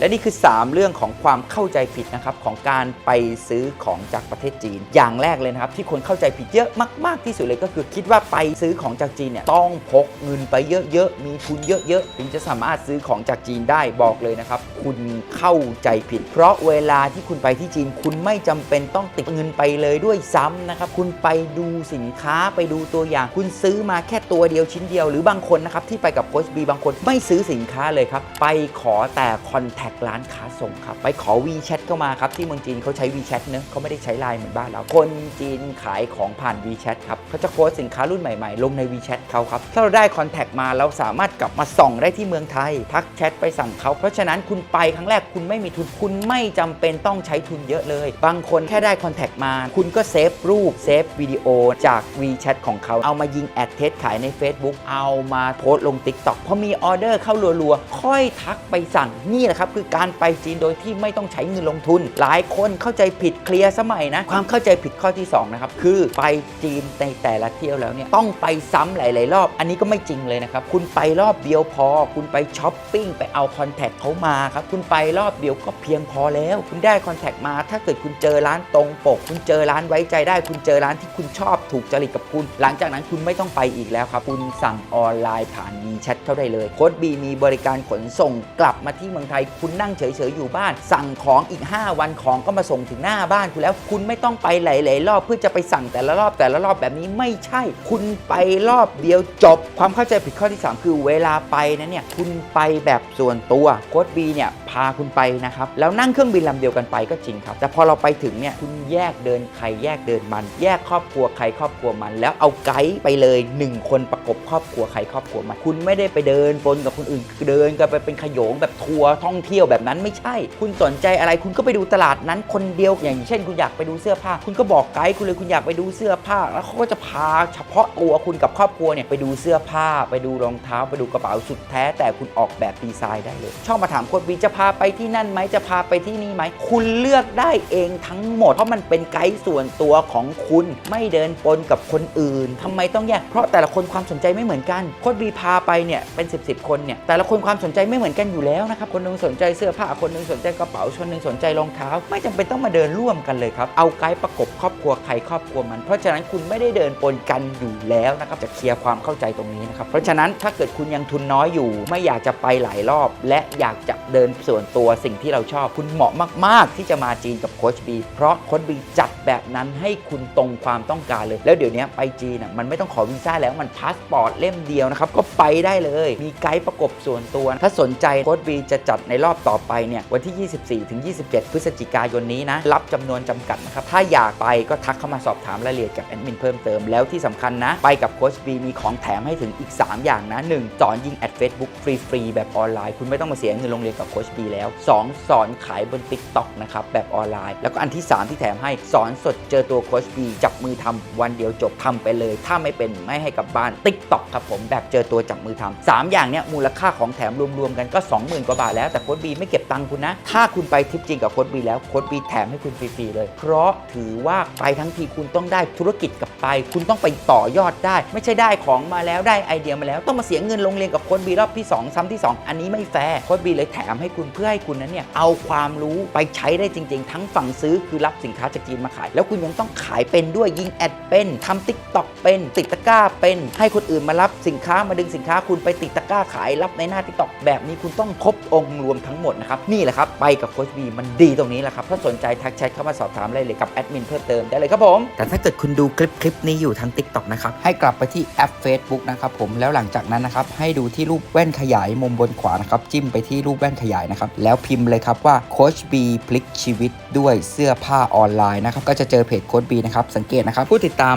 และนี่คือ 3 เรื่องของความเข้าใจผิดนะครับของการไปซื้อของจากประเทศจีน อย่างแรกเลยนะครับที่คนเข้าใจผิดเยอะมากๆที่สุดเลยก็คือ คิดว่าไปซื้อของจากจีนเนี่ยต้องพกเงินไปเยอะๆมีทุนเยอะๆถึงจะสามารถซื้อของจากจีนได้บอกเลยนะครับคุณเข้าใจผิด เพราะเวลาที่คุณไปที่จีน คุณไม่จำเป็นต้องติดเงินไปเลยด้วยซ้ำนะครับคุณไปดูสินค้าไปดูตัวอย่าง คุณซื้อมาแค่ตัวเดียวชิ้นเดียว หรือบางคนนะครับที่ไปกับโค้ชบีบางคนไม่ซื้อสินค้าเลยครับไปขอแต่คอนแทคร้านค้าส่งครับไปขอ WeChat เข้ามาครับที่เมืองจีนเขาใช้ WeChat เนอะเขาไม่ได้ใช้ไลน์เหมือนบ้านเราคนจีนขายของผ่าน WeChat ครับเขาจะโพสสินค้ารุ่นใหม่ๆ ลงใน WeChat เขาครับถ้าเราได้คอนแทคมาเราสามารถกลับมาส่องได้ที่เมืองไทย ทักแชทไปสั่งเขาเพราะฉะนั้นคุณไปครั้งแรกคุณไม่มีทุนคุณไม่จำเป็นต้องใช้ทุนเยอะเลย บางคนแค่ได้คอนแทคมา คุณก็เซฟรูปเซฟวิดีโอจาก WeChat ของเขาเอามายิงแอดเทสขายใน Facebook เอามาโพสต์ลง TikTok พอมีออเดอร์เข้ารัวๆค่อยทักไปสั่งนี่แหละครับคือการไปจีนโดยที่ไม่ต้องใช้เงินลงทุน หลายคนเข้าใจผิดเคลียร์สมัยนะ ความเข้าใจผิดข้อที่2นะครับคือไปจีนในแต่ละเที่ยวแล้วเนี่ยต้องไปซ้ำหลาย ๆ รอบ อันนี้ก็ไม่จริงเลยนะครับ คุณไปรอบเดียวพอ คุณไปช้อปปิ้งไปเอาคอนแทคเขามาครับ คุณไปรอบเดียวก็เพียงพอแล้ว คุณได้คอนแทคมา ถ้าเกิดคุณเจอร้านตรงปก คุณเจอร้านไว้ใจได้ คุณเจอร้านที่คุณชอบถูกจริตกับคุณ หลังจากนั้นคุณไม่ต้องไปอีกแล้วครับ คุณสั่งออนไลน์ผ่าน WeChat เข้าได้เลย โค้ดบีมีบริการขนส่งกลับมาที่เมืองไทยคุณณนั่งเฉยๆอยู่บ้าน สั่งของอีก 5 วันของก็มาส่งถึงหน้าบ้านคุณแล้ว คุณไม่ต้องไปหลายๆรอบเพื่อจะไปสั่งแต่ละรอบแต่ละรอบแบบนี้ไม่ใช่ คุณไปรอบเดียวจบ ความเข้าใจผิดข้อที่ 3 คือเวลาไปนั่นเนี่ยคุณไปแบบส่วนตัวโค้ดบีเนี่ยาคุณไปนะครับ แล้วนั่งเครื่องบินลำเดียวกันไปก็จริงครับ แต่พอเราไปถึงเนี่ยคุณแยกเดินใครแยกเดินมัน แยกครอบครัวใครครอบครัวมัน แล้วเอาไกด์ไปเลย 1 คนประกบครอบครัวใครครอบครัวมัน คุณไม่ได้ไปเดินปนกับคนอื่นเดินกันไปเป็นขโยงแบบทัวร์ท่องเที่ยวแบบนั้นไม่ใช่ คุณสนใจอะไรคุณก็ไปดูตลาดนั้นคนเดียวอย่างเช่น คุณอยากไปดูเสื้อผ้า คุณก็บอกไกด์คุณเลยคุณอยากไปดูเสื้อผ้า แล้วเขาก็จะพาเฉพาะตัวคุณกับครอบครัวเนี่ยไปดูเสื้อผ้า ไปดูรองเท้า ไปดูกระเป๋าสุดแท้ แต่คุณออกแบบดีไซน์ได้เลยชอบมาถามโค้ดวีจะพาไปที่นั่นไหมจะพาไปที่นี่ไหม คุณเลือกได้เองทั้งหมด เพราะมันเป็นไกด์ส่วนตัวของคุณไม่เดินปนกับคนอื่นทำไมต้องแยกเพราะแต่ละคนความสนใจไม่เหมือนกันโค้ดวีพาไปเนี่ยเป็น10บสคนเนี่ยแต่ละคนความสนใจไม่เหมือนกันอยู่แล้วนะครับคนหนึงสนใจเสื้อผ้าคนหนึงสนใจกระเป๋าคนหนึงสนใจรองเท้า ไม่จำเป็นต้องมาเดินร่วมกันเลยครับเอาไกด์ประกบครอบครัวใครครอบครัวมัน เพราะฉะนั้นคุณไม่ได้เดินปนกันอยู่แล้วนะครับจะเคลียร์ความเข้าใจตรงนี้นะครับเพราะฉะนั้นถ้าเกิดคุณยังทุนน้อยอยู่ ไม่อยากจะไปหลายรอบ และอยากจะเดินส่วนนตัวสิ่งที่เราชอบคุณเหมาะมาก ๆ ที่จะมาจีนกับโคชบีเพราะโคชบีจัดแบบนั้นให้คุณตรงความต้องการเลย แล้วเดี๋ยวนี้ไปจีนมันไม่ต้องขอวีซ่าแล้วมันพาสปอร์ตเล่มเดียวนะครับก็ไปได้เลย มีไกด์ประกบส่วนตัว ถ้าสนใจโค้ดบีจะจัดในรอบต่อไปเนี่ยวันที่ 24ถึง27 พฤศจิกายนนี้นะรับจำนวนจำกัดนะครับถ้าอยากไปก็ทักเข้ามาสอบถามรายละเอียดกับแอดมินเพิ่มเติมแล้วที่สำคัญนะ ไปกับโค้ชบีมีของแถมให้ถึงอีก 3 อย่างนะ 1. สอนยิงแอด Facebook ฟรีๆแบบออนไลน์ คุณไม่ต้องมาเสียเงินลงเรียนกับโค้ชบีแล้ว 2. สอนขายบน TikTok นะครับแบบออนไลน์ แล้วก็อันที่ 3 ที่แถมให้สอนสดเจอตัวโค้ชบีจับมือทำวันเดียวจบทำไปเลย ถ้าไม่เป็นไม่ให้กลับบ้าน TikTok ครับผมแบบเจอตัวจับมือทำสามอย่างเนี้ยมูลค่าของแถมรวมๆกันก็ 20,000กว่าบาทแล้วแต่โค้ดบีไม่เก็บตังค์คุณนะ ถ้าคุณไปทริปจริงกับโค้ดบีแล้วโค้ดบีแถมให้คุณฟรีๆเลย เพราะถือว่าไปทั้งทีคุณต้องได้ธุรกิจกลับไป คุณต้องไปต่อยอดได้ ไม่ใช่ได้ของมาแล้วได้ไอเดียมาแล้ว ต้องมาเสียเงินลงเรียนกับโค้ดบีรอบที่ 2 ซ้ำที่ 2 อันนี้ไม่แฟร์โค้ดบีเลยแถมให้คุณเพื่อให้คุณนั้นเนี่ยเอาความรู้ไปใช้ได้จริง ๆ ทั้งฝั่งซื้อคือรับสินค้าจากจีนมาขาย แล้วคุณยังต้องขายเป็นด้วยยิงแอดเป็นทำติ๊กต็อกเป็นติดตะกร้าเป็น ให้คนอื่นมารับสินค้ามาดึงสินค้าคุณไปติดตะกร้าขายรับในหน้าติ๊กต็อกแบบนี้คุณต้องครบองค์รวมทั้งหมดนะครับนี่แหละครับไปกับโค้ชบีมันดีตรงนี้แหละครับถ้าสนใจทักแชทเข้ามาสอบถามรายละเอียกับแอดมินเพิ่มเติมได้เลยครับผมแต่ถ้าเกิดคุณดูคลิปคลิปนี้อยู่ทาง TikTok นะครับให้กลับไปที่แอป Facebook นะครับผมแล้วหลังจากนั้นนะครับให้ดูที่รูปแว่นขยายมุมบนขวานะครับจิ้มไปที่รูปแว่นขยายนะครับแล้วพิมพ์เลยครับว่าโค้ชบีพลิกชีวิตด้วยเสื้อผ้าออนไลน์นะครับก็จะเจอเพจโค้ชบีนะครับสังเกตนะครับผู้ติดตาม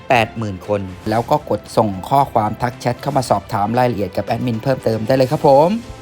280,000 คน แล้วก็กดส่งข้อความทักแชทเข้ามาสอบถามรายละเอียดกับแอดมินเพิ่มเติมได้เลยครับผม